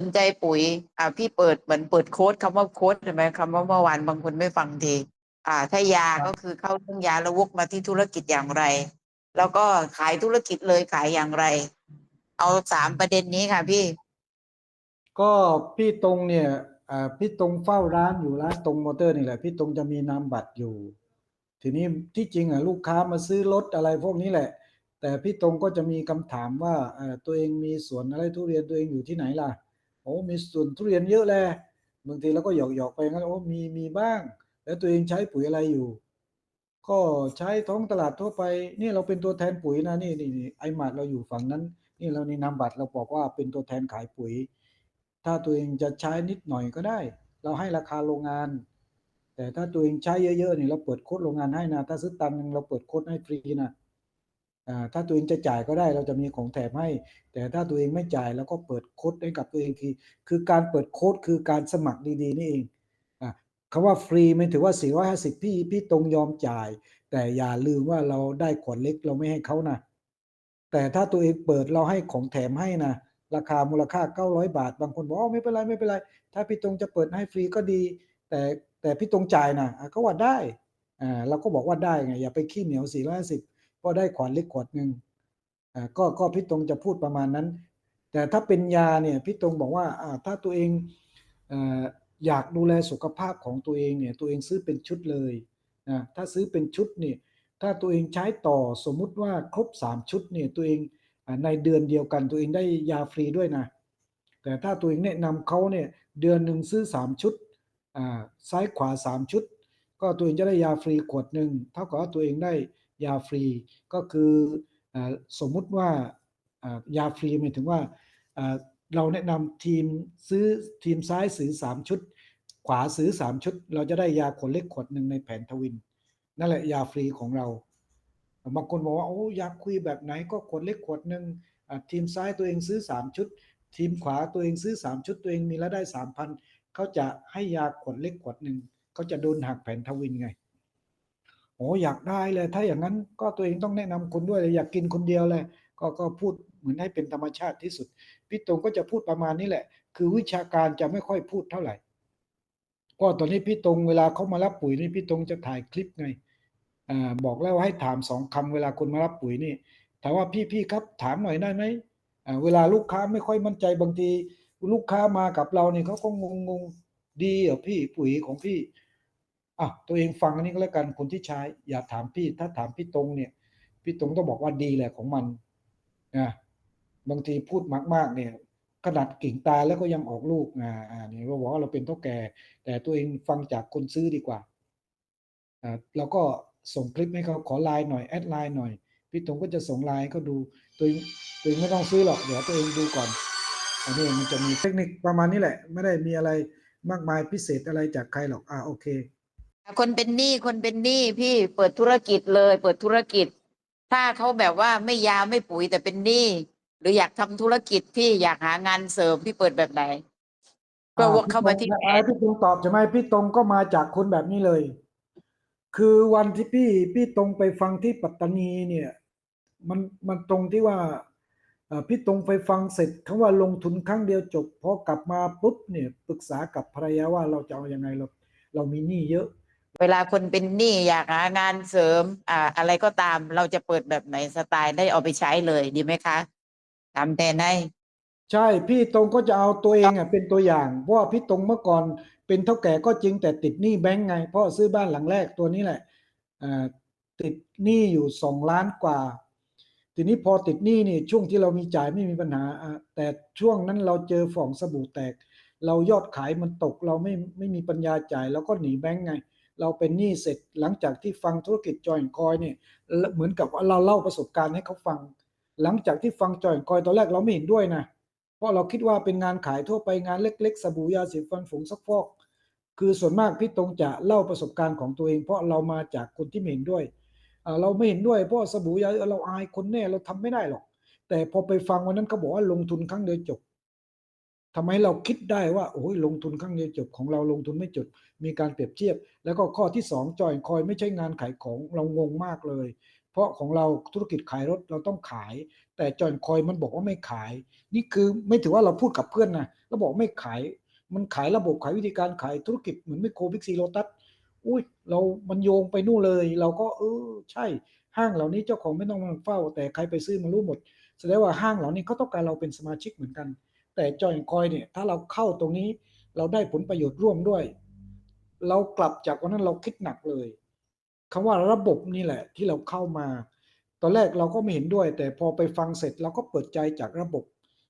สนใจปุ๋ย อ่า พี่เปิดเหมือนเปิดโค้ดคำว่าโค้ดใช่ไหมคำว่าเมื่อวานบางคนไม่ฟังทีอ่า ถ้ายาก็คือเข้าเรื่องยาแล้ววกมาที่ธุรกิจอย่างไร แล้วก็ขายธุรกิจเลยขายอย่างไร เอาสามประเด็นนี้ค่ะพี่ ก็พี่ตรงเนี่ย อ่า พี่ตรงเฝ้าร้านอยู่ร้านตรงมอเตอร์นี่แหละ พี่ตรงจะมีนามบัตรอยู่ ทีนี้ที่จริงอะลูกค้ามาซื้อรถอะไรพวกนี้แหละ แต่พี่ตรงก็จะมีคำถามว่าเอ่อตัวเองมีสวนอะไรทุเรียนตัวเองอยู่ที่ไหนล่ะโอ้มีส่วนทุเรียนเยอะแลยบางทีเราก็หยอกหยอกๆไปงั้นโอ้มีมีบ้าง แล้วตัวเองใช้ปุ๋ยอะไรอยู่ ก็ใช้ท้องตลาดทั่วไป นี่เราเป็นตัวแทนปุ๋ยนะนี่นี่ไอหมาดเราอยู่ฝั่งนั้น นี่เราในนามบัตรเราบอกว่าเป็นตัวแทนขายปุ๋ย ถ้าตัวเองจะใช้นิดหน่อยก็ได้ เราให้ราคาโรงงาน แต่ถ้าตัวเองใช้เยอะๆนี่เราเปิดโค้ดโรงงานให้นะถ้าซื้อตันเราเปิดโค้ดให้ฟรีนะ ถ้าตัวเองจะจ่ายก็ได้เราจะมีของแถมให้ แต่ถ้าตัวเองไม่จ่ายเราก็เปิดโค้ดให้กับตัวเองคือคือการเปิดโค้ดคือการสมัครดีๆนี่เองอ่าคำว่าฟรีไม่ถือว่า 450 พี่พี่ตรงยอมจ่าย แต่อย่าลืมว่าเราได้ขวดเล็กเราไม่ให้เขานะแต่ถ้าตัวเองเปิดเราให้ของแถมให้นะราคามูลค่า 900 บาท บางคนบอกไม่เป็นไรไม่เป็นไร ถ้าพี่ตรงจะเปิดให้ฟรีก็ดี แต่แต่พี่ตรงจ่ายนะอะก็ว่าได้อ่าเราก็บอกว่าได้ไงอย่าไปขี้เหนียว 450 เพราะได้ขวดเล็กขวดหนึ่งอ่าก็ก็พี่ตรงจะพูดประมาณนั้น แต่ถ้าเป็นยาเนี่ยพี่ตรงบอกว่าอ่าถ้าตัวเองอ่ออยากดูแลสุขภาพของตัวเองเนี่ยตัวเองซื้อเป็นชุดเลยนะถ้าซื้อเป็นชุดเนี่ยถ้าตัวเองใช้ต่อสมมุติว่าครบ 3 ชุดเนี่ยตัวเองในเดือนเดียวกันตัวเองได้ยาฟรีด้วยนะ แต่ถ้าตัวเองแนะนำเขาเนี่ยเดือนหนึ่งซื้อ 3 ชุดอ่าซ้ายขวา 3 ชุด ก็ตัวเองจะได้ยาฟรีขวดหนึ่งเท่ากับว่าตัวเองได้ ยาฟรี ก็คืออสมมุติว่ายาฟรีหมายถึงว่าเราแนะนำทีมซื้อทีมซ้ายซื้อ3 ชุด ขวาซื้อ 3 ชุด เราจะได้ยาขวดเล็กขวดหนึ่งในแผนทวิน นั่นแหละยาฟรีของเราบางคนบอกว่าโอ้ยากคุยแบบไหนก็ขวดเล็กขวดหนึ่งทีมซ้ายตัวเองซื้อ 3 ชุด ทีมขวาตัวเองซื้อ 3 ชุดตัวเองมีรายได้ 3,000เขาจะให้ยาขวดเล็กขวดหนึ่งเขาจะโดนหักแผนทวินไง โอ้อยากได้เลย ถ้าอย่างนั้นก็ตัวเองต้องแนะนำคนด้วยเลยอยากกินคนเดียวเลยก็ก็พูดเหมือนให้เป็นธรรมชาติที่สุด พี่ตรงก็จะพูดประมาณนี้แหละ คือวิชาการจะไม่ค่อยพูดเท่าไหร่ ก็ตอนนี้พี่ตรงเวลาเขามารับปุ๋ยนี่พี่ตรงจะถ่ายคลิปไงอ่าบอกแล้วให้ถามสองคำเวลาคนมารับปุ๋ยนี่ถามว่าพี่พี่ครับถามหน่อยได้ไหมอ่าเวลาลูกค้าไม่ค่อยมั่นใจบางที ลูกค้ามากับเราเนี่ยเขาก็งงงๆดีเหรอพี่ปุ๋ยของพี่ อะตัวเองฟังอันนี้ก็แล้วกันคนที่ใช้ อย่าถามพี่ถ้าถามพี่ตรงเนี่ย พี่ตรงต้องบอกว่าดีแหละของมันนะบางทีพูดมาก ๆ เนี่ยขนาดกิ่งตายแล้วก็ยังออกลูกอ่าอ่านี่เราบอกว่าเราเป็นเท่าแก่ แต่ตัวเองฟังจากคนซื้อดีกว่าอ่าเราก็ส่งคลิปให้เขาขอไลน์หน่อยแอดไลน์หน่อย พี่ตรงก็จะส่งไลน์เขาดูตัวเองตัวเองไม่ต้องซื้อหรอกเดี๋ยวตัวเองดูก่อนอันนี้มันจะมีเทคนิคประมาณนี้แหละ ไม่ได้มีอะไรมากมายพิเศษอะไรจากใครหรอกอ่าโอเค คนเป็นหนี้คนเป็นหนี้พี่เปิดธุรกิจเลย เปิดธุรกิจ ถ้าเขาแบบว่าไม่ยาไม่ปุ๋ยแต่เป็นหนี้หรืออยากทำธุรกิจพี่อยากหางานเสริมพี่เปิดแบบไหนก็วกเข้ามาที่อ่พี่ตรงตอบใช่ไหมพี่ตรงก็มาจากคนแบบนี้เลย คือวันที่พี่พี่ตรงไปฟังที่ปัตตานีเนี่ย มันมันตรงที่ว่าพี่ตรงไปฟังเสร็จคำว่าลงทุนครั้งเดียวจบพอกลับมาปุ๊บเนี่ยปรึกษากับภรรยาว่าเราจะเอายังไงเราเรามีหนี้เยอะ เวลาคนเป็นหนี้อยากหางานเสริม อ่า อะไรก็ตามเราจะเปิดแบบไหนสไตล์ได้เอาไปใช้เลยดีไหมคะทำแทนให้ ใช่พี่ตรงก็จะเอาตัวเองอะเป็นตัวอย่าง เพราะว่าพี่ตรงเมื่อก่อนเป็นเท่าแก่ก็จริงแต่ติดหนี้แบงก์ไง เพราะซื้อบ้านหลังแรกตัวนี้แหละอ่าติดหนี้อยู่สองล้านกว่า ทีนี้พอติดหนี้นี่ช่วงที่เรามีจ่ายไม่มีปัญหาอะแต่ช่วงนั้นเราเจอฝ่องสบู่แตก เรายอดขายมันตกเราไม่ไม่มีปัญญาจ่ายเราก็หนีแบงก์ไง เราเป็นหนี้เสร็จหลังจากที่ฟังธุรกิจจอยคอยเนี่ยเหมือนกับว่าเราเล่าประสบการณ์ให้เขาฟัง หลังจากที่ฟังจอยคอยตอนแรกเราไม่เห็นด้วยนะเพราะเราคิดว่าเป็นงานขายทั่วไปงานเล็ก ๆ สบู่ยาสีฟันผงซักฟอก คือส่วนมากพี่ตรงจะเล่าประสบการณ์ของตัวเอง เพราะเรามาจากคนที่ไม่เห็นด้วยเราไม่เห็นด้วยเพราะสบู่ยาเราอายคนแน่เราทำไม่ได้หรอก แต่พอไปฟังวันนั้นเขาบอกว่าลงทุนครั้งเดียวจบ ทำไมเราคิดได้ว่าโอ้ยลงทุนครั้งเดียวจบของเราลงทุนไม่จบมีการเปรียบเทียบ แล้วก็ข้อที่สองจอยคอยไม่ใช่งานขายของเรางงมากเลย เพราะของเราธุรกิจขายรถเราต้องขาย แต่จอยคอยมันบอกว่าไม่ขาย นี่คือไม่ถือว่าเราพูดกับเพื่อนนะเราบอกไม่ขาย มันขายระบบขายวิธีการขายธุรกิจเหมือนไมโครบิกซีโลตัสอุ้ยเรามันโยงไปนู่นเลย เราก็เออใช่ห้างเหล่านี้เจ้าของไม่ต้องมาเฝ้า แต่ใครไปซื้อมันรู้หมดแสดงว่าห้างเหล่านี้เขาต้องการเราเป็นสมาชิกเหมือนกัน แต่จอยคอยเนี่ยถ้าเราเข้าตรงนี้เราได้ผลประโยชน์ร่วมด้วย เรากลับจากวันนั้นเราคิดหนักเลยคำว่าระบบนี่แหละที่เราเข้ามา ตอนแรกเราก็ไม่เห็นด้วย แต่พอไปฟังเสร็จเราก็เปิดใจจากระบบ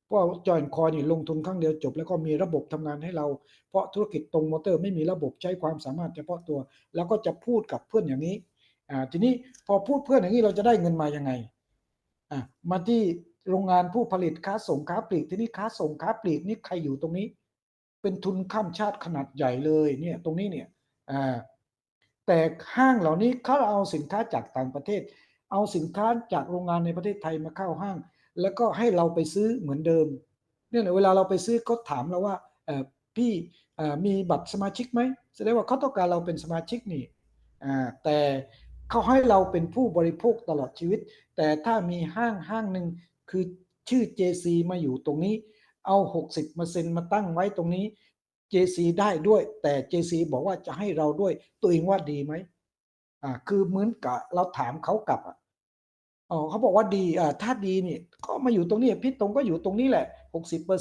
เพราะจอยคอยนี่ลงทุนครั้งเดียวจบ แล้วก็มีระบบทำงานให้เรา เพราะธุรกิจตรงมอเตอร์ไม่มีระบบใช้ความสามารถเฉพาะตัว แล้วก็จะพูดกับเพื่อนอย่างนี้อ่าทีนี้พอพูดเพื่อนอย่างนี้เราจะได้เงินมายังไงอะมาที่ โรงงานผู้ผลิตค้าส่งค้าปลีกที่นี้ค้าส่งค้าปลีกนี่ใครอยู่ตรงนี้ เป็นทุนข้ามชาติขนาดใหญ่เลยเนี่ยตรงนี้เนี่ยอ่าแต่ห้างเหล่านี้เขาเอาสินค้าจากต่างประเทศ เอาสินค้าจากโรงงานในประเทศไทยมาเข้าห้าง แล้วก็ให้เราไปซื้อเหมือนเดิมเนี่ยเวลาเราไปซื้อก็ถามเราว่าเออพี่มีบัตรสมาชิกไหมแสดงว่าเขาต้องการเราเป็นสมาชิกนี่แต่เขาให้เราเป็นผู้บริโภคตลอดชีวิต แต่ถ้ามีห้างห้างหนึ่ง คือชื่อ JC มาอยู่ตรงนี้ เอา 60%มาตั้งไว้ตรงนี้ JC ได้ด้วย แต่ JC บอกว่าจะให้เราด้วย ตัวเองว่าดีไหมอ่าคือเหมือนกับเราถามเขากลับอะอ๋อเขาบอกว่าดีอ่าถ้าดีเนี่ยก็มาอยู่ตรงนี้พี่ตรงก็อยู่ตรงนี้แหละ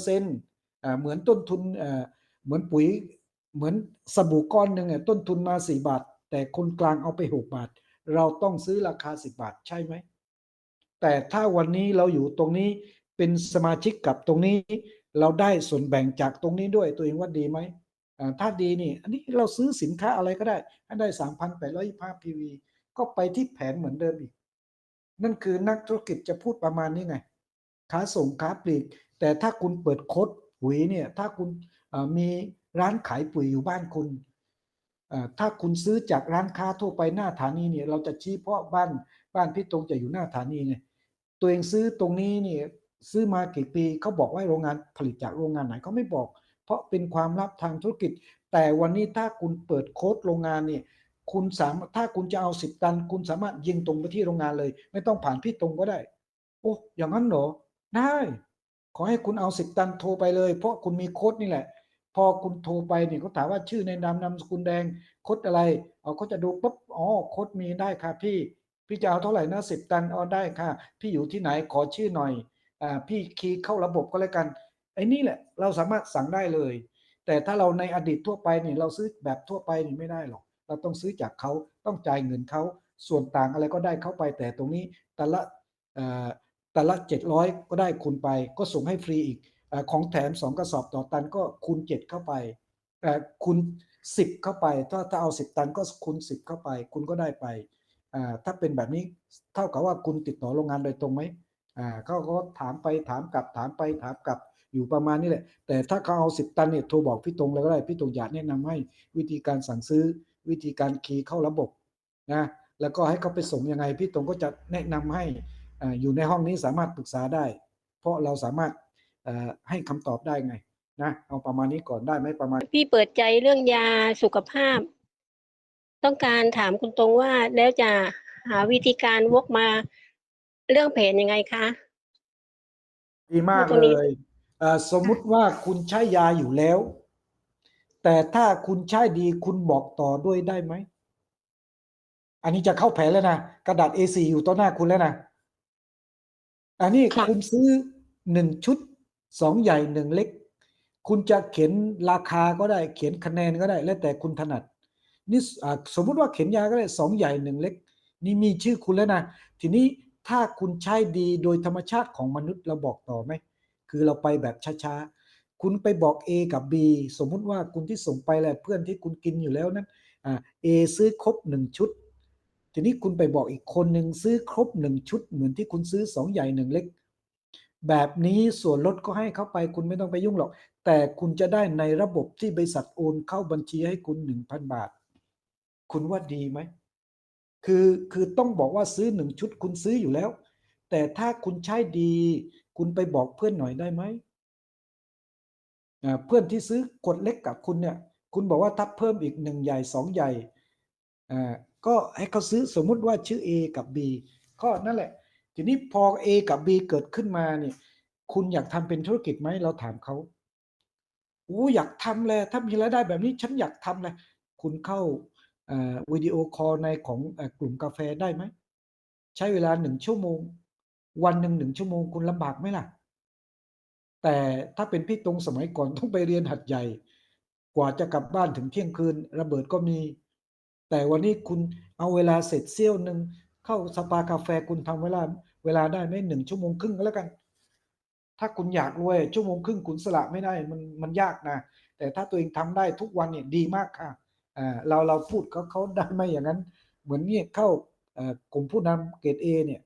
60%อ่าเหมือนต้นทุนอ่าเหมือนปุ๋ยเหมือนสบู่ก้อนหนึ่งอะต้นทุนมา 4 บาท แต่คนกลางเอาไป 6 บาท เราต้องซื้อราคา 10 บาทใช่ไหม แต่ถ้าวันนี้เราอยู่ตรงนี้เป็นสมาชิกกับตรงนี้ เราได้ส่วนแบ่งจากตรงนี้ด้วยตัวเองว่าดีไหมถ้าดีนี่ อันนี้เราซื้อสินค้าอะไรก็ได้ให้ได้3,825 PV ก็ไปที่แผนเหมือนเดิมอีก นั่นคือนักธุรกิจจะพูดประมาณนี้ไงค้าส่งค้าปลีก แต่ถ้าคุณเปิดโค้ดปุ๋ยเนี่ย ถ้าคุณมีร้านขายปุ๋ยอยู่บ้านคุณ ถ้าคุณซื้อจากร้านค้าทั่วไปหน้าฐานีเนี่ย เราจะชี้เพราะบ้านบ้านพี่ตรงจะอยู่หน้าฐานีไง ตัวเองซื้อตรงนี้นี่ซื้อมากี่ปีเขาบอกว่าโรงงานผลิตจากโรงงานไหนเขาไม่บอก เพราะเป็นความลับทางธุรกิจ แต่วันนี้ถ้าคุณเปิดโค้ดโรงงานเนี่ยคุณสามารถถ้าคุณจะเอาสิบตัน คุณสามารถยิงตรงไปที่โรงงานเลย ไม่ต้องผ่านพี่ตรงก็ได้ โอ้อย่างนั้นเหรอได้ ขอให้คุณเอาสิบตันโทรไปเลย เพราะคุณมีโค้ดนี่แหละ พอคุณโทรไปเนี่ยเขาถามว่าชื่อในนามนามสกุลแดงโค้ดอะไรเอาเขาจะดูปุ๊บอ๋อโค้ดมีได้ค่ะพี่ พี่จะเอาเท่าไหร่นะสิบตันเอาได้ค่ะ พี่อยู่ที่ไหนขอชื่อหน่อยอ่าพี่คีย์เข้าระบบก็แล้วกันไอ้นี่แหละเราสามารถสั่งได้เลย แต่ถ้าเราในอดีตทั่วไปเนี่ยเราซื้อแบบทั่วไปนี่ไม่ได้หรอก เราต้องซื้อจากเขาต้องจ่ายเงินเขาส่วนต่างอะไรก็ได้เข้าไป แต่ตรงนี้แต่ละแต่ละเจ็ดร้อยก็ได้คูณไป ก็ส่งให้ฟรีอีกอของแถมสองกระสอบต่อตันก็คูณเจ็ดเข้าไปเอ่คูณสิบเข้าไป ถ้าถ้าเอาสิบตันก็คูณสิบเข้าไป คุณก็ได้ไป ถ้าเป็นแบบนี้เท่ากับว่าคุณติดต่อโรงงานโดยตรงไหมอ่าเขาก็ถามไปถามกลับถามไปถามกลับอยู่ประมาณนี้แหละ แต่ถ้าเขาเอาสิบตันเนี่ยโทรบอกพี่ตรงเลยก็ได้พี่ตรงอยากแนะนำให้วิธีการสั่งซื้อวิธีการคีย์เข้าระบบนะแล้วก็ให้เขาไปส่งยังไง พี่ตรงก็จะแนะนำให้อยู่ในห้องนี้สามารถปรึกษาได้ เพราะเราสามารถอ่อให้คำตอบได้ไงนะเอาประมาณนี้ก่อนได้ไหมประมาณ พี่เปิดใจเรื่องยาสุขภาพ ต้องการถามคุณตรงว่าแล้วจะหาวิธีการวกมาเรื่องแผนยังไงคะ ดีมากตรงนี้เลยเอ่อสมมุติว่าคุณใช้ยาอยู่แล้ว แต่ถ้าคุณใช้ดีคุณบอกต่อด้วยได้ไหม อันนี้จะเข้าแผนแล้วนะ กระดาษ A4 อยู่ต่อหน้าคุณแล้วนะ อันนี้ค่ะ คุณซื้อหนึ่งชุดสองใหญ่หนึ่งเล็ก คุณจะเขียนราคาก็ได้ เขียนคะแนนก็ได้ แล้วแต่คุณถนัด นี่สมมุติว่าเขียนยาก็ได้สองใหญ่หนึ่งเล็ก นี่มีชื่อคุณแล้วนะ ทีนี้ถ้าคุณใช้ดีโดยธรรมชาติของมนุษย์เราบอกต่อไหม คือเราไปแบบช้าๆ คุณไปบอก A กับ B สมมุติว่าคุณที่ส่งไปแหละเพื่อนที่คุณกินอยู่แล้วนั้นอ่า A ซื้อครบหนึ่งชุด ทีนี้คุณไปบอกอีกคนหนึ่งซื้อครบหนึ่งชุด เหมือนที่คุณซื้อสองใหญ่หนึ่งเล็ก แบบนี้ส่วนลดก็ให้เขาไปคุณไม่ต้องไปยุ่งหรอก แต่คุณจะได้ในระบบที่บริษัทโอนเข้าบัญชีให้คุณหนึ่งพันบาท คุณว่าดีไหม คือคือต้องบอกว่าซื้อหนึ่งชุดคุณซื้ออยู่แล้ว แต่ถ้าคุณใช้ดี คุณไปบอกเพื่อนหน่อยได้ไหมเพื่อนที่ซื้อกดเล็กกับคุณเนี่ย คุณบอกว่าถ้าเพิ่มอีกหนึ่งใหญ่สองใหญ่อ่าก็ให้เขาซื้อสมมุติว่าชื่อ A กับ B ก็นั่นแหละ ทีนี้พอ A กับ B เกิดขึ้นมาเนี่ย คุณอยากทำเป็นธุรกิจไหมเราถามเขาอู้อยากทำเลยถ้ามีรายได้แบบนี้ฉันอยากทำเลยคุณเข้า วิดีโอคอลในของอกลุ่มกาแฟได้ไหม ใช้เวลาหนึ่งชั่วโมง วันหนึ่งหนึ่งชั่วโมงคุณลำบากไหมล่ะ แต่ถ้าเป็นพี่ตรงสมัยก่อนต้องไปเรียนหัดใหญ่ กว่าจะกลับบ้านถึงเที่ยงคืน ระเบิดก็มี แต่วันนี้คุณเอาเวลาเสร็จเสี้ยวหนึ่งเข้าสปากาแฟคุณทำเวลาเวลาได้ไหมหนึ่งชั่วโมงครึ่งก็แล้วกัน ถ้าคุณอยากรวยชั่วโมงครึ่งคุณสละไม่ได้มันมันยากนะแต่ถ้าตัวเองทำได้ทุกวันเนี่ยดีมากค่ะ เราเราพูดเขาเขาได้ไหมอย่างนั้น เหมือนเนี่ยเข้าเอ่อกลุ่มผู้นำเกรดเอเนี่ย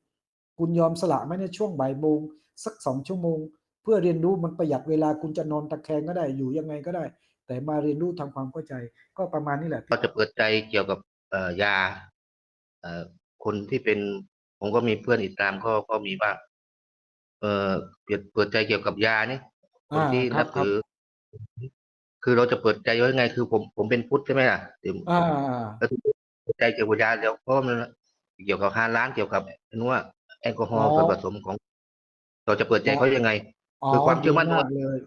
คุณยอมสละไหมในช่วงบ่ายโมงสักสองชั่วโมง เพื่อเรียนรู้มันประหยัดเวลาคุณจะนอนตะแคงก็ได้อยู่ยังไงก็ได้ แต่มาเรียนรู้ทำความเข้าใจ ก็ประมาณนี้แหละเราจะเปิดใจเกี่ยวกับเอ่อยาเอ่อคนที่เป็นผมก็มีเพื่อนอิสลามก็ก็มีบ้างเอ่อเปิดเปิดใจเกี่ยวกับยานี่คนอ่าที่ครันับบครับถือ คือเราจะเปิดใจไว้ไง คือผมผมเป็นพุทธใช่ไหมล่ะเดี๋ยวอ่าแล้วที่เปิดใจเกี่ยวกับยาเดี๋ยวเพราะว่ามันเกี่ยวกับฮาล้านเกี่ยวกับนัวแอลกอฮอล์ส่วนผสมของ เราจะเปิดใจเขายังไงอ๋อคือความเชื่อมั่นดีมากเลย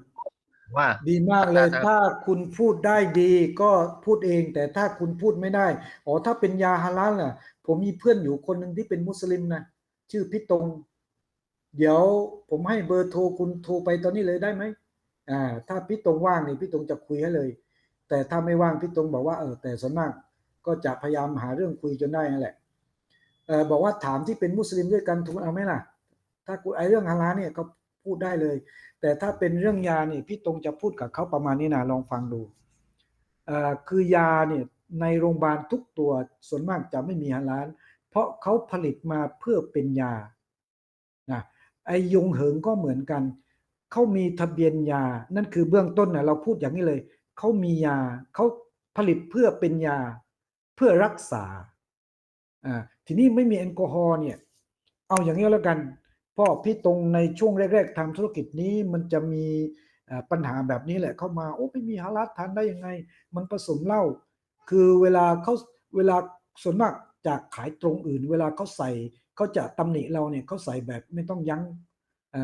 ว่าดีมากเลยถ้าถ้าคุณพูดได้ดีก็พูดเอง แต่ถ้าคุณพูดไม่ได้อ๋อถ้าเป็นยาฮาลาลน่ะ ผมมีเพื่อนอยู่คนหนึ่งที่เป็นมุสลิมนะชื่อพี่ตรง เดี๋ยวผมให้เบอร์โทรคุณโทรไปตอนนี้เลยได้ไหม อ่าถ้าพี่ตรงว่างนี่พี่ตรงจะคุยให้เลย แต่ถ้าไม่ว่างพี่ตรงบอกว่าเออแต่ส่วนมากก็จะพยายามหาเรื่องคุยจนได้นั่นแหละเออบอกว่าถามที่เป็นมุสลิมด้วยกันทุกเอาไหมล่ะ ถ้ากูไอเรื่องฮาลาเนี่ยก็พูดได้เลย แต่ถ้าเป็นเรื่องยาเนี่ยพี่ตรงจะพูดกับเขาประมาณนี้นะลองฟังดูเอ่อคือยาเนี่ยในโรงพยาบาลทุกตัวส่วนมากจะไม่มีฮาลาลเพราะเขาผลิตมาเพื่อเป็นยานะไอยงเหิงก็เหมือนกัน เขามีทะเบียนยา นั่นคือเบื้องต้นนะเราพูดอย่างนี้เลย เขามียาเขาผลิตเพื่อเป็นยาเพื่อรักษาอ่าทีนี้ไม่มีแอลกอฮอล์เนี่ย เอาอย่างนี้แล้วกันพราะพี่ตรงในช่วงแรก ๆทำธุรกิจนี้มันจะมีปัญหาแบบนี้แหละเข้ามาโอ้ไม่มีฮาลาลทานได้ยังไง มันผสมเหล้าคือเวลาเขาเวลาส่วนมากจากขายตรงอื่น เวลาเขาใส่เขาจะตำหนิเราเนี่ยเขาใส่แบบไม่ต้องยั้ง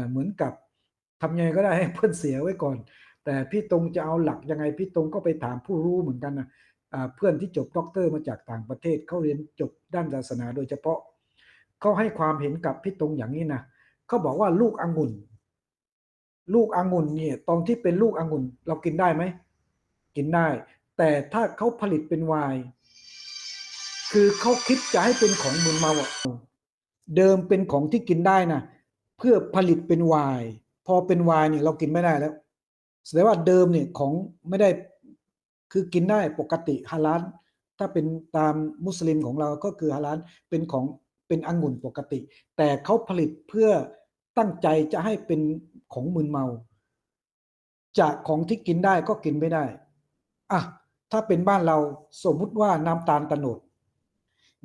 เหมือนกับ ทำยังไงก็ได้ให้เพื่อนเสียไว้ก่อน แต่พี่ตรงจะเอาหลักยังไงพี่ตรงก็ไปถามผู้รู้เหมือนกันนะเพื่อนที่จบด็อกเตอร์มาจากต่างประเทศเขาเรียนจบด้านศาสนาโดยเฉพาะเขาให้ความเห็นกับพี่ตรงอย่างนี้นะเขาบอกว่าลูกองุ่น ลูกองุ่นเนี่ยตอนที่เป็นลูกองุ่น เรากินได้ไหมกินได้ แต่ถ้าเขาผลิตเป็นไวน์คือเขาคิดจะให้เป็นของมึนเมาเดิมเป็นของที่กินได้นะเพื่อผลิตเป็นไวน์ พอเป็นไวน์เนี่ยเรากินไม่ได้แล้วแสดงว่าเดิมเนี่ยของไม่ได้คือกินได้ปกติฮาลาลถ้าเป็นตามมุสลิมของเราก็คือฮาลาลเป็นของเป็นองุ่นปกติ แต่เขาผลิตเพื่อตั้งใจจะให้เป็นของมึนเมา จากของที่กินได้ก็กินไม่ได้อะถ้าเป็นบ้านเราสมมุติว่าน้ำตาลตะโนด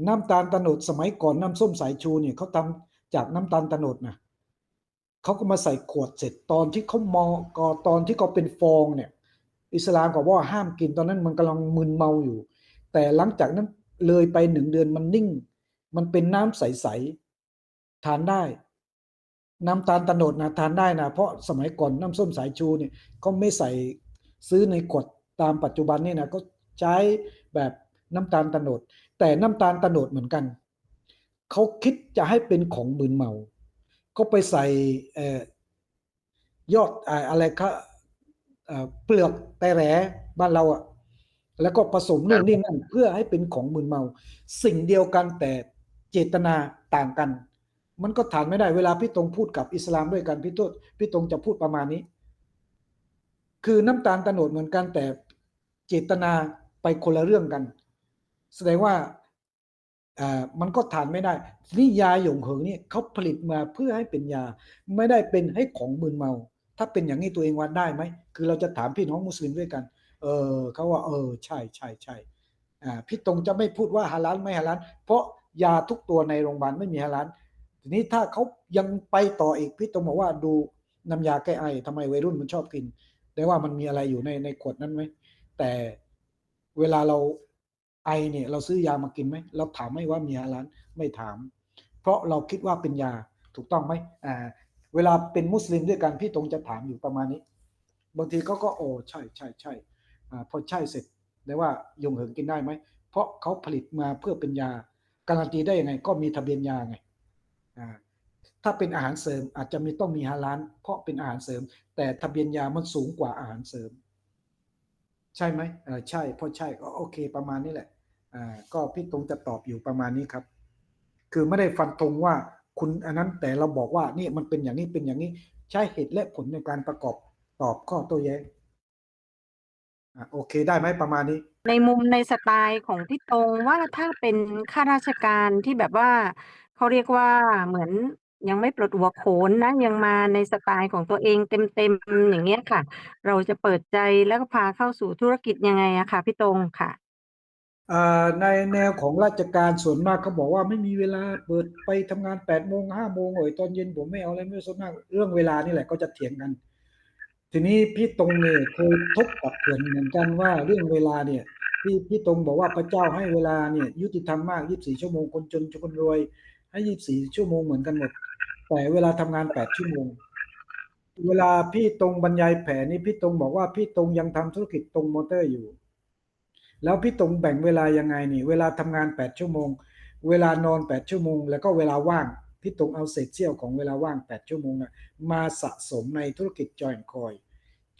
น้ำตาลตะโนดสมัยก่อนน้ำส้มสายชูเนี่ยเขาทำจากน้ำตาลตะโนดนะ เขาก็มาใส่ขวดเสร็จตอนที่เขามอก็ตอนที่เขาเป็นฟองเนี่ย อิสลามก็ว่าห้ามกินตอนนั้นมันกำลังมึนเมาอยู่ แต่หลังจากนั้นเลยไปหนึ่งเดือนมันนิ่ง มันเป็นน้ำใสๆทานได้ น้ำตาลตะโนดนะทานได้นะเพราะสมัยก่อนน้ำส้มสายชูเนี่ยก็ไม่ใส่ซื้อในขวดตามปัจจุบันนี่นะก็ใช้แบบน้ำตาลตะโนด แต่น้ำตาลตะโนดเหมือนกันเขาคิดจะให้เป็นของมึนเมา ก็ไปใส่เอ่อยอดอ่าอะไรคะเอ่อเปลือกแต่แหลบ้านเราอะแล้วก็ผสมนู่นนี่นั่นเพื่อให้เป็นของมึนเมา สิ่งเดียวกันแต่เจตนาต่างกัน มันก็ฐานไม่ได้เวลาพี่ตรงพูดกับอิสลามด้วยกันพี่โทษพี่ตรงจะพูดประมาณนี้ คือน้ำตาลตะโนดเหมือนกันแต่เจตนาไปคนละเรื่องกัน แสดงว่าอ่า มันก็ทานไม่ได้นี่ยาหยงเหิงเนี่ยเขาผลิตมาเพื่อให้เป็นยา ไม่ได้เป็นให้ของมึนเมา ถ้าเป็นอย่างนี้ตัวเองวัดได้ไหม คือเราจะถามพี่น้องมุสลิมด้วยกัน เออเขาว่า เออ ใช่ใช่ใช่พี่ตรงจะไม่พูดว่าฮาลาลไม่ฮาลาลเพราะยาทุกตัวในโรงพยาบาลไม่มีฮาลาลทีนี้ถ้าเขายังไปต่ออีกพี่ต้องบอกว่าดูน้ำยาแก้ไอทำไมวัยรุ่นมันชอบกิน ได้ว่ามันมีอะไรอยู่ในในขวดนั้นไหมแต่เวลาเรา ไอเนี่ยเราซื้อยามากินไหมเราถามไหม่ว่ามีฮาลาลไม่ถาม เพราะเราคิดว่าเป็นยาถูกต้องไหมอ่าเวลาเป็นมุสลิมด้วยกันพี่ตรงจะถามอยู่ประมาณนี้ บางทีเขาก็โอ้ใช่ใช่ใช่อ่าพอใช่เสร็จได้ว่ายงเหิงกินได้ไหมเพราะเขาผลิตมาเพื่อเป็นยาการันตีได้ยังไง ก็มีทะเบียนยาไงอ่าถ้าเป็นอาหารเสริมอาจจะมีต้องมีฮาลาลเพราะเป็นอาหารเสริม แต่ทะเบียนยามันสูงกว่าอาหารเสริม ใช่ไหมเออใช่เพราะใช่ก็โอเคประมาณนี้แหละ อ่าก็พี่ตรงจะตอบอยู่ประมาณนี้ครับ คือไม่ได้ฟันธงว่าคุณอันนั้นแต่เราบอกว่านี่มันเป็นอย่างนี้เป็นอย่างนี้ใช้เหตุและผลในการประกอบตอบข้อโต้แย้งอะโอเคได้ไหมประมาณนี้ ในมุมในสไตล์ของพี่ตรงว่าถ้าเป็นข้าราชการที่แบบว่าเขาเรียกว่าเหมือนยังไม่ปลดหัวโขนนะยังมาในสไตล์ของตัวเองเต็มๆอย่างเงี้ยค่ะ เราจะเปิดใจแล้วก็พาเข้าสู่ธุรกิจยังไงอะค่ะพี่ตรงค่ะ ในแนวของราชการส่วนมากเขาบอกว่าไม่มีเวลาเปิดไปทำงานแปดโมงห้าโมงโอ้ยตอนเย็นผมไม่เอาอะไรไม่สนมากเรื่องเวลานี่แหละก็จะเถียงกัน ทีนี้พี่ตรงเนี่ยเคยทบกับเพื่อนเหมือนกันว่าเรื่องเวลาเนี่ยพี่พี่ตรงบอกว่าพระเจ้าให้เวลาเนี่ยยุติธรรมมากยี่สิบสี่ชั่วโมงคนจนคนรวย ให้ยี่สิบสี่ชั่วโมงเหมือนกันหมด แต่เวลาทำงานแปดชั่วโมง เวลาพี่ตรงบรรยายแผนนี่พี่ตรงบอกว่าพี่ตรงยังทำธุรกิจตรงมอเตอร์อยู่ แล้วพี่ตรงแบ่งเวลายังไงนี่ เวลาทำงาน 8 ชั่วโมง เวลานอน 8 ชั่วโมง แล้วก็เวลาว่าง พี่ตรงเอาเศษเสี้ยวของเวลาว่าง 8 ชั่วโมงนะมาสะสมในธุรกิจจอยคอย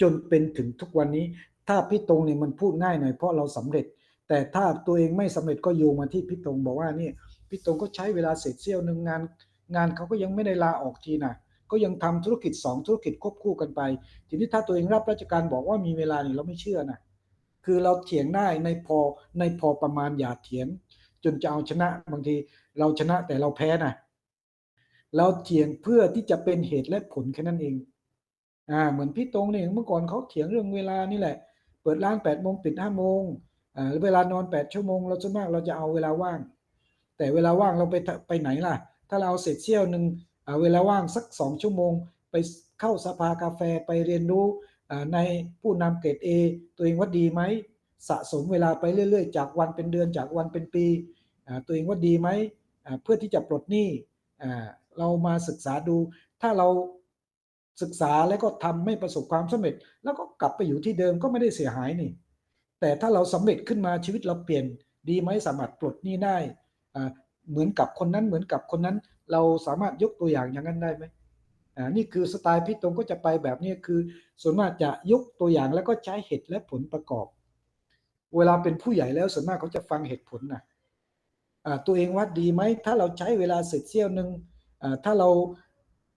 จนเป็นถึงทุกวันนี้ ถ้าพี่ตรงเนี่ยมันพูดง่ายหน่อยเพราะเราสำเร็จ แต่ถ้าตัวเองไม่สำเร็จก็โยงมาที่พี่ตรงบอกว่านี่พี่ตรงก็ใช้เวลาเศษเสี้ยวหนึ่งงาน งานเขาก็ยังไม่ได้ลาออกทีนะก็ยังทำธุรกิจสองธุรกิจควบคู่กันไป ทีนี้ถ้าตัวเองรับราชการบอกว่ามีเวลานี่เราไม่เชื่อนะ คือเราเถียงได้ในพอในพอประมาณอย่าเถียง จนจะเอาชนะบางทีเราชนะแต่เราแพ้นะเราเถียงเพื่อที่จะเป็นเหตุและผลแค่นั้นเองอ่าเหมือนพี่ตรงเนี่ยเมื่อก่อนเขาเถียงเรื่องเวลานี่แหละ เปิดร้านแปดโมงปิดห้าโมงอ่าเวลานอนแปดชั่วโมงเราส่วนมากเราจะเอาเวลาว่าง แต่เวลาว่างเราไปไปไหนล่ะ ถ้าเราเอาเสร็จเที่ยวหนึ่งอ่าเวลาว่างสักสองชั่วโมง ไปเข้าสภากาแฟไปเรียนรู้ ในผู้นำเกรด A ตัวเองว่าดีไหมสะสมเวลาไปเรื่อยๆ จากวันเป็นเดือนจากวันเป็นปี ตัวเองว่าดีไหมเพื่อที่จะปลดหนี้เรามาศึกษาดู ถ้าเราศึกษาแล้วก็ทำไม่ประสบความสำเร็จ แล้วก็กลับไปอยู่ที่เดิมก็ไม่ได้เสียหายนี่ แต่ถ้าเราสำเร็จขึ้นมาชีวิตเราเปลี่ยนดีไหมสามารถปลดหนี้ได้เหมือนกับคนนั้นเหมือนกับคนนั้น เราสามารถยกตัวอย่างอย่างนั้นได้ไหม นี่คือสไตล์พี่ตรงก็จะไปแบบนี้คือ ส่วนมากจะยกตัวอย่างแล้วก็ใช้เหตุและผลประกอบ เวลาเป็นผู้ใหญ่แล้วส่วนมากเขาจะฟังเหตุผลนะตัวเองว่าดีไหมถ้าเราใช้เวลาเสร็จเสี้ยวหนึ่งถ้าเรา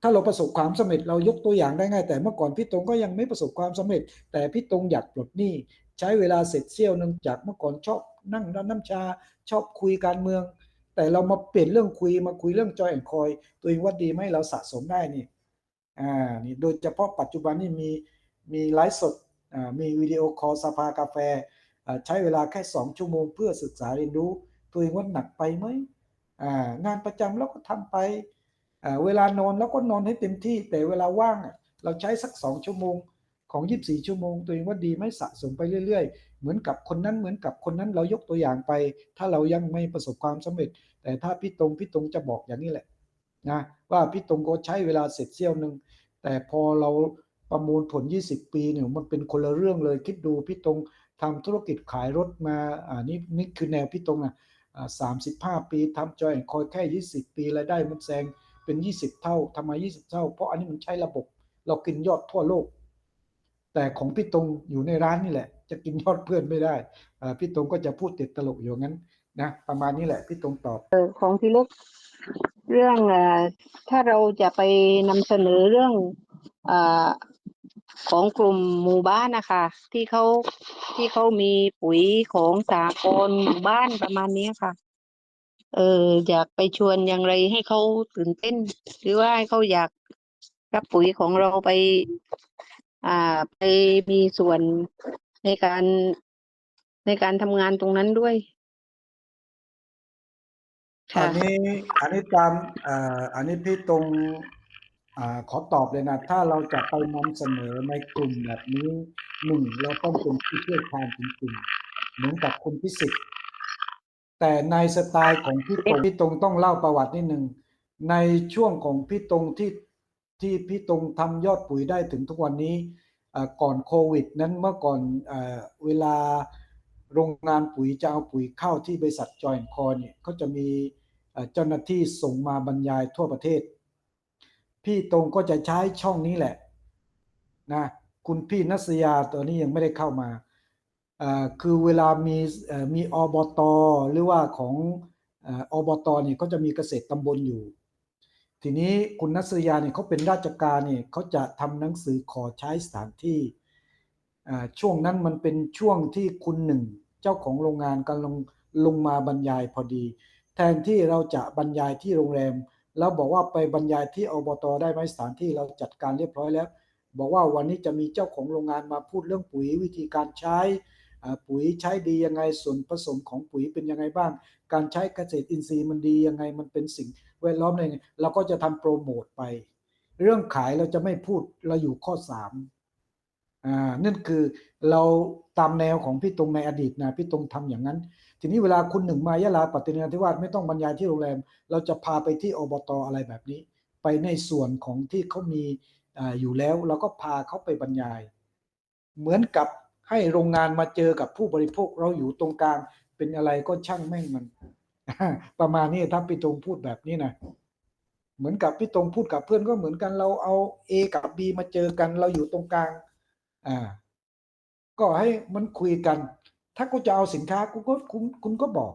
ถ้าเราประสบความสำเร็จเรายกตัวอย่างได้ง่ายแต่เมื่อก่อนพี่ตรงก็ยังไม่ประสบความสำเร็จ แต่พี่ตรงอยากปลดหนี้ใช้เวลาเสร็จเสี้ยวหนึ่งจากเมื่อก่อนชอบนั่งร้านน้ำชาชอบคุยการเมือง แต่เรามาเปลี่ยนเรื่องคุยมาคุยเรื่องจอยแอนคอย ตัวเองว่าดีไหมเราสะสมได้นี่ อ่านี่โดยเฉพาะปัจจุบันนี่มีมีไลฟ์สดมีวิดีโอคอลสภากาแฟอ่าใช้เวลาแค่ 2 ชั่วโมงเพื่อศึกษาเรียนรู้ ตัวเองว่าหนักไปไหมางานประจำเราก็ทำไปเวลานอนเราก็นอนให้เต็มที่ แต่เวลาว่างเราใช้สัก 2 ชั่วโมงของ 24 ชั่วโมง ตัวเองว่าดีไหมสะสมไปเรื่อย ๆ เหมือนกับคนนั้นเหมือนกับคนนั้นเรายกตัวอย่างไป ถ้าเรายังไม่ประสบความสำเร็จ แต่ถ้าพี่ตรงพี่ตรงจะบอกอย่างนี้แหละ นะว่าพี่ตรงก็ใช้เวลาเสร็จเสี้ยวหนึ่งแต่พอเราประมูลผล 20 ปีเนี่ยมันเป็นคนละเรื่องเลยคิดดูพี่ตรงทำธุรกิจขายรถมาอ่านี่นี่คือแนวพี่ตรงอะอ่าสามสิบห้าปีทำจอยคอยแค่ยี่สิบปีรายได้มันแซงเป็นยี่สิบเท่าทำไมยี่สิบเท่า เพราะอันนี้มันใช้ระบบ เรากินยอดทั่วโลก แต่ของพี่ตรงอยู่ในร้านนี่แหละ จะกินยอดเพื่อนไม่ได้พี่ตรงก็จะพูดติดตลกอยู่งั้น นะประมาณนี้แหละพี่ตรงตอบของพี่เล็กเรื่องอ่อถ้าเราจะไปนำเสนอเรื่องอ่อของกลุ่มหมู่บ้านนะคะที่เขาที่เขามีปุ๋ยของสากลหมู่บ้านประมาณนี้ค่ะ เอออยากไปชวนอย่างไรให้เขาตื่นเต้น หรือว่าให้เขาอยากรับปุ๋ยของเราไป อ่าไปมีส่วนในการในการทำงานตรงนั้นด้วย อันนี้อันนี้ตามอ่าอันนี้พี่ตรงอ่าขอตอบเลยนะ ถ้าเราจะไปนำเสนอในกลุ่มแบบนี้หนึ่งเราต้องเป็นผู้เชี่ยวชาญจริงๆเหมือนกับคุณพิสิทธิ์แต่ในสไตล์ของพี่ตรงพี่ตรงต้องเล่าประวัตินิดหนึ่งในช่วงของพี่ตรงที่ที่พี่ตรงทำยอดปุ๋ยได้ถึงทุกวันนี้อ่อก่อนโควิด นั้นเมื่อก่อนเอ่อเวลาโรงงานปุ๋ยจะเอาปุ๋ยเข้าที่บริษัทจอยนคอเนี่ยเขาจะมี เจ้าหน้าที่ส่งมาบรรยายทั่วประเทศ พี่ตรงก็จะใช้ช่องนี้แหละนะคุณพี่นัสยาตัวนี้ยังไม่ได้เข้ามาคือเวลามีมีอบตหรือว่าของเอ่ออบตเนี่ยเขาจะมีเกษตรตำบลอยู่ ทีนี้คุณนัสยาเนี่ยเขาเป็นราชการเนี่ยเขาจะทำหนังสือขอใช้สถานที่ช่วงนั้นมันเป็นช่วงที่คุณหนึ่ง เจ้าของโรงงานกำลังลงมาบรรยายพอดี แทนที่เราจะบรรยายที่โรงแรม แล้วบอกว่าไปบรรยายที่อบตได้ไหมสถานที่เราจัดการเรียบร้อยแล้ว บอกว่าวันนี้จะมีเจ้าของโรงงานมาพูดเรื่องปุ๋ยวิธีการใช้ปุ๋ยใช้ดียังไงส่วนผสมของปุ๋ยเป็นยังไงบ้าง การใช้เกษตรอินทรีย์มันดียังไงมันเป็นสิ่งแวดล้อมอะไรยังไงเราก็จะทำโปรโมทไป เรื่องขายเราจะไม่พูดเราอยู่ข้อสามอ่านั่นคือเราตามแนวของพี่ตรงในอดีตนะพี่ตรงทำอย่างนั้น ทีนี้เวลาคุณหนึ่งมายะลาปัตตานีนทิวาสไม่ต้องบรรยายที่โรงแรม เราจะพาไปที่อบตอะไรแบบนี้ ไปในส่วนของที่เขามีออยู่แล้วเราก็พาเขาไปบรรยาย เหมือนกับให้โรงงานมาเจอกับผู้บริโภคเราอยู่ตรงกลางเป็นอะไรก็ช่างแม่งมัน ประมาณนี้ถ้าพี่ตรงพูดแบบนี้นะเหมือนกับพี่ตรงพูดกับเพื่อนก็เหมือนกันเราเอา A กับ B มาเจอกัน เราอยู่ตรงกลาง อ่า ก็ให้มันคุยกัน ถ้ากูจะเอาสินค้ากูก็คุณคุณก็บอก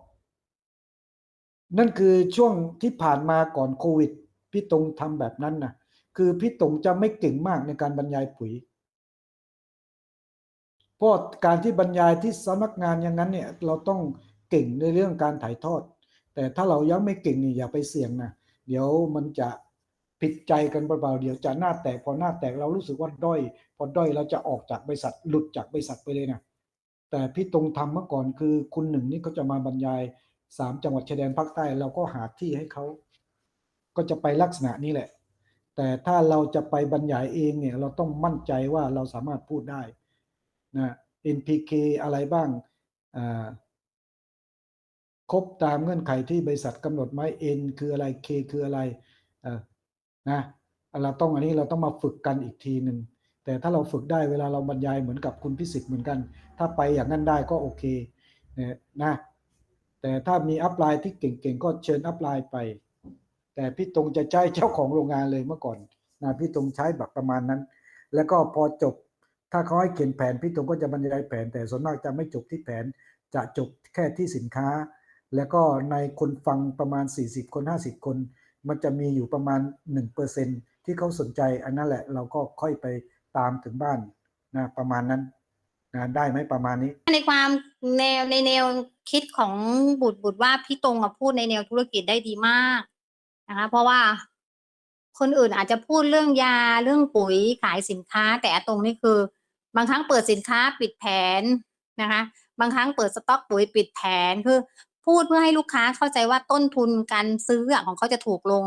นั่นคือช่วงที่ผ่านมาก่อนโควิด พี่ตรงทำแบบนั้นนะคือพี่ตรงจะไม่เก่งมากในการบรรยายปุ๋ยเพราะการที่บรรยายที่สำนักงานอย่างนั้นเนี่ย เราต้องเก่งในเรื่องการถ่ายทอด แต่ถ้าเรายังไม่เก่งนี่อย่าไปเสี่ยงนะเดี๋ยวมันจะผิดใจกันเบาๆเดี๋ยวจะหน้าแตกพอหน้าแตกเรารู้สึกว่าด้อย พอด้อยเราจะออกจากบริษัทหลุดจากบริษัทไปเลยนะ แต่พี่ตรงทำเมื่อก่อนคือคุณหนึ่งนี่เขาจะมาบรรยายสามจังหวัดชายแดนภาคใต้เราก็หาที่ให้เขาก็จะไปลักษณะนี้แหละ แต่ถ้าเราจะไปบรรยายเองเนี่ยเราต้องมั่นใจว่าเราสามารถพูดได้นะ NPK อะไรบ้างครบตามเงื่อนไขที่บริษัทกำหนดไหม N คืออะไร K คืออะไรนะเราต้องอันนี้เราต้องมาฝึกกันอีกทีหนึ่ง แต่ถ้าเราฝึกได้เวลาเราบรรยายเหมือนกับคุณพิสิทธิ์เหมือนกัน ถ้าไปอย่างนั้นได้ก็โอเคเนี่ยนะแต่ถ้ามีอัพไลน์ที่เก่งๆ ก็เชิญอัพไลน์ไป แต่พี่ตรงจะใช้เจ้าของโรงงานเลยเมื่อก่อนนะพี่ตรงใช้แบบประมาณนั้น แล้วก็พอจบ ถ้าเขาให้เขียนแผนพี่ตรงก็จะบรรยายแผน แต่ส่วนมากจะไม่จบที่แผนจะจบแค่ที่สินค้า แล้วก็ในคนฟังประมาณ 40 คน 50 คน มันจะมีอยู่ประมาณ 1%ที่เขาสนใจ อันนั้นแหละเราก็ค่อยไป ตามถึงบ้านนะประมาณนั้นนะได้ไหมประมาณนี้ ในความแนวในแนวคิดของบุตรบุตรว่าพี่ตรงอะพูดในแนวธุรกิจได้ดีมากนะคะเพราะว่าคนอื่นอาจจะพูดเรื่องยาเรื่องปุ๋ยขายสินค้า แต่ตรงนี่คือ บางครั้งเปิดสินค้าปิดแผนนะคะ บางครั้งเปิดสต็อกปุ๋ยปิดแผนคือ พูดเพื่อให้ลูกค้าเข้าใจว่าต้นทุนการซื้อของเขาจะถูกลง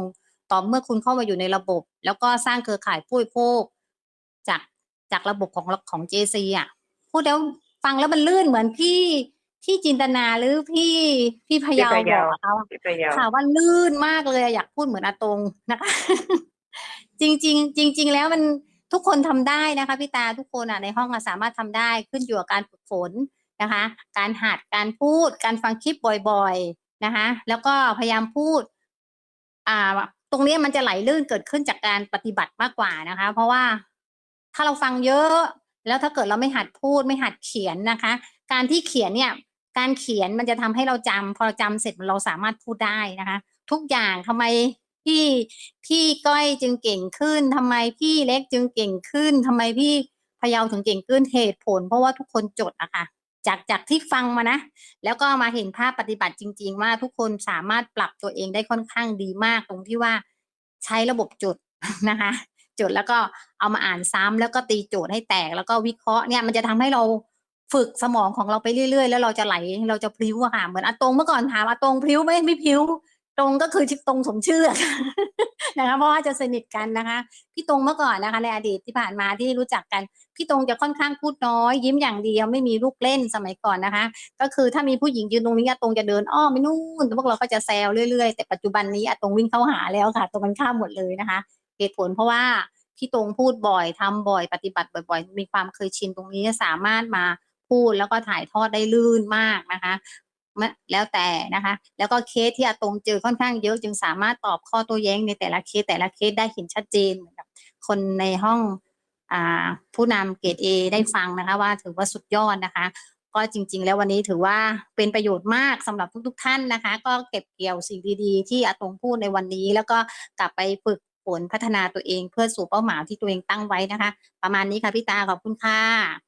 ต่อเมื่อคุณเข้ามาอยู่ในระบบ แล้วก็สร้างเครือข่ายผู้บริโภค จากจากระบบของของ JC อะพูดแล้วฟังแล้วมันลื่นเหมือนพี่พี่จินตนาหรือพี่พี่พยาวพี่พบยาอวกอะค่ะพี่พยาวค่ะว่าลื่นมากเลยอะอยากพูดเหมือนอาตงนะคะ จริงจริงๆจริง ๆ แล้วมันทุกคนทำได้นะคะพี่ตาทุกคนอะในห้องอะสามารถทำได้ขึ้นอยู่กับการฝึกฝนนะคะ การหัดการพูด การฟังคลิปบ่อย ๆนะคะ แล้วก็พยายามพูด อ่า ตรงนี้มันจะไหลลื่นเกิดขึ้นจากการปฏิบัติมากกว่านะคะ เพราะว่า ถ้าเราฟังเยอะ แล้วถ้าเกิดเราไม่หัดพูดไม่หัดเขียนนะคะ การที่เขียนเนี่ยการเขียนมันจะทำให้เราจำพอเราจำเสร็จเราสามารถพูดได้นะคะ ทุกอย่างทำไมพี่พี่ก้อยจึงเก่งขึ้นทำไมพี่เล็กจึงเก่งขึ้นทำไมพี่พะเยาถึงเก่งขึ้นเหตุผล เพราะว่าทุกคนจดอะคะจากจากที่ฟังมานะ แล้วก็มาเห็นภาพปฏิบัติจริง ๆ ว่าทุกคนสามารถปรับตัวเองได้ค่อนข้างดีมากตรงที่ว่าใช้ระบบจดนะคะ จดแล้วก็เอามาอ่านซ้ำแล้วก็ตีโจทย์ให้แตกแล้วก็วิเคราะห์เนี่ยมันจะทำให้เราฝึกสมองของเราไปเรื่อยๆ แล้วเราจะไหลเราจะพลิ้วค่ะเหมือนอาตรงเมื่อก่อนถามอาตรงพลิ้วไหมไม่พลิ้ว ตรงก็คือตรงสมชื่อนะคะเพราะว่าจะสนิทกันนะคะ พี่ตรงเมื่อก่อนนะคะ ในอดีตที่ผ่านมาที่รู้จักกัน พี่ตรงจะค่อนข้างพูดน้อย ยิ้มอย่างเดียวไม่มีลูกเล่นสมัยก่อนนะคะ ก็คือถ้ามีผู้หญิงยืนตรงนี้อาตรงจะเดินอ้อมไปนู่นพวกเราก็จะแซวเรื่อยๆ แต่ปัจจุบันนี้อาตรงวิ่งเข้าหาแล้วค่ะ ตรงกันข้ามหมดเลยนะคะ เหตุผลเพราะว่าพี่ตรงพูดบ่อยทำบ่อยปฏิบัติบ่อย ๆ มีความเคยชินตรงนี้สามารถมาพูดแล้วก็ถ่ายทอดได้ลื่นมากนะคะแล้วแต่นะคะ แล้วก็เคสที่อาตรงเจอค่อนข้างเยอะจึงสามารถตอบข้อโต้แย้งในแต่ละเคสแต่ละเคสได้เห็นชัดเจนเหมือนกับคนในห้องอผู้นำเกรดเอได้ฟังนะคะ ว่าถือว่าสุดยอดนะคะ ก็จริง ๆ แล้ววันนี้ถือว่าเป็นประโยชน์มากสำหรับทุก ๆ ท่านนะคะ ก็เก็บเกี่ยวสิ่งดีๆ ที่อาตงพูดในวันนี้ แล้วก็กลับไปฝึก นพัฒนาตัวเองเพื่อสู่เป้าหมายที่ตัวเองตั้งไว้นะคะ ประมาณนี้ค่ะพี่ตาขอบคุณค่ะ